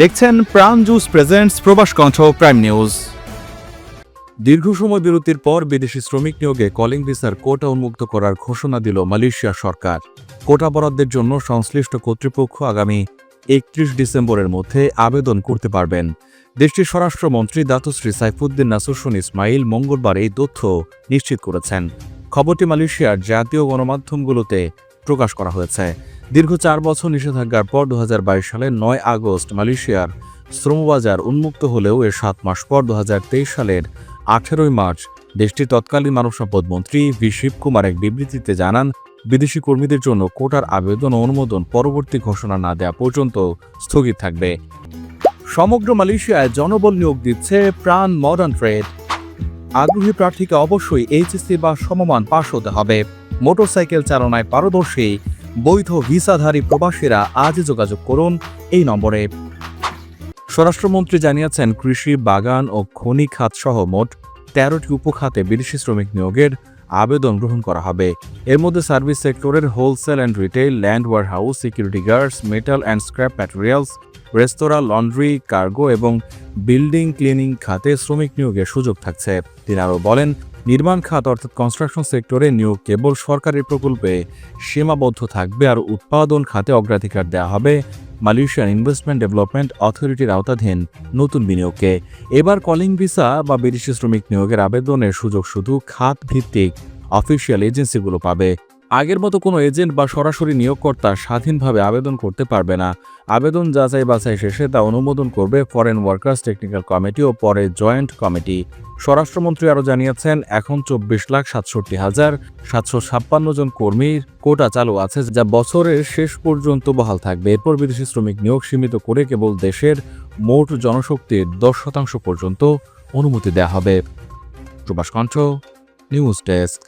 দেখছেন প্রাণ juice presents প্রবাস কণ্ঠ প্রাইম নিউজ দীর্ঘ সময় বিরতির পর বিদেশি শ্রমিক নিয়োগে কলিং ভিসার কোটা উন্মুক্ত করার ঘোষণা দিল মালয়েশিয়া সরকার। কোটা বরাদ্দের জন্য সংশ্লিষ্ট কর্তৃপক্ষ আগামী একত্রিশ ডিসেম্বরের মধ্যে আবেদন করতে পারবেন। দেশটির স্বরাষ্ট্রমন্ত্রী দাতুশ্রী সাইফুদ্দিন নাসুসুন ইসমাইল মঙ্গলবার এই তথ্য নিশ্চিত করেছেন। খবরটি মালয়েশিয়ার জাতীয় গণমাধ্যমগুলোতে প্রকাশ করা হয়েছে। দীর্ঘ চার বছর নিষেধাজ্ঞার পর দু সালের নয় আগস্ট মালয়েশিয়ার শ্রমবাজার উন্মুক্ত হলেও এর সাত মাস পর দু হাজার তেইশ সালের আঠেরোই মার্চ দেশটির তৎকালীন মানব সম্পদ মন্ত্রী ভি. শিবকুমার এক বিবৃতিতে জানান, বিদেশি কর্মীদের জন্য কোটার আবেদন ও অনুমোদন পরবর্তী ঘোষণা না দেওয়া পর্যন্ত স্থগিত থাকবে। সমগ্র মালয়েশিয়ায় জনবল নিয়োগ দিচ্ছে প্রাণ মডার্ন ট্রেড আগ্রহী প্রার্থীকে অবশ্যই এইচএসসি বা সমমান পাশ হতে হবে। মোটরসাইকেল চালনায় পারদর্শী, বৈধ ভিসাধারী প্রবাসীরা আজই যোগাযোগ করুন এই নম্বরে। স্বরাষ্ট্রমন্ত্রী জানিয়েছেন, কৃষি, বাগান ও খনি খাত সহ মোট তেরোটি উপখাতে বিদেশি শ্রমিক নিয়োগের আবেদন গ্রহণ করা হবে। এর মধ্যে সার্ভিস সেক্টরের wholesale and retail, land warehouse, security guards, metal and scrap materials, restaurant, laundry, cargo এবং বিল্ডিং ক্লিনিং খাতে শ্রমিক নিয়োগের সুযোগ থাকছে। তিনি আরও বলেন নির্মাণ খাত অর্থাৎ কনস্ট্রাকশন সেক্টরে নিয়োগ কেবল সরকারি প্রকল্পে সীমাবদ্ধ থাকবে আর উৎপাদন খাতে অগ্রাধিকার দেওয়া হবে। মালয়েশিয়ান ইনভেস্টমেন্ট ডেভেলপমেন্ট অথরিটির আওতাধীন নতুন বিনিয়োগকে। এবার কলিং ভিসা বা বিদেশি শ্রমিক নিয়োগের আবেদনের সুযোগ শুধু খাত ভিত্তিক অফিসিয়াল এজেন্সিগুলো পাবে। আগের মতো কোনো এজেন্ট বা সরাসরি নিয়োগকর্তা স্বাধীনভাবে আবেদন করতে পারবে না। আবেদন যাচাই বাছাই শেষে তা অনুমোদন করবে ফরেন ওয়ার্কার্স টেকনিক্যাল কমিটি ও পরে জয়েন্ট কমিটি স্বরাষ্ট্রমন্ত্রী আরও জানিয়েছেন, এখন চব্বিশ লাখ সাতষট্টি হাজার সাতশো ছাপ্পান্ন জন কর্মীর কোটা চালু আছে, যা বছরের শেষ পর্যন্ত বহাল থাকবে। এরপর বিদেশি শ্রমিক নিয়োগ সীমিত করে কেবল দেশের মোট জনশক্তির দশ শতাংশ পর্যন্ত অনুমতি দেওয়া হবে। প্রবাস কণ্ঠ, নিউজ ডেস্ক।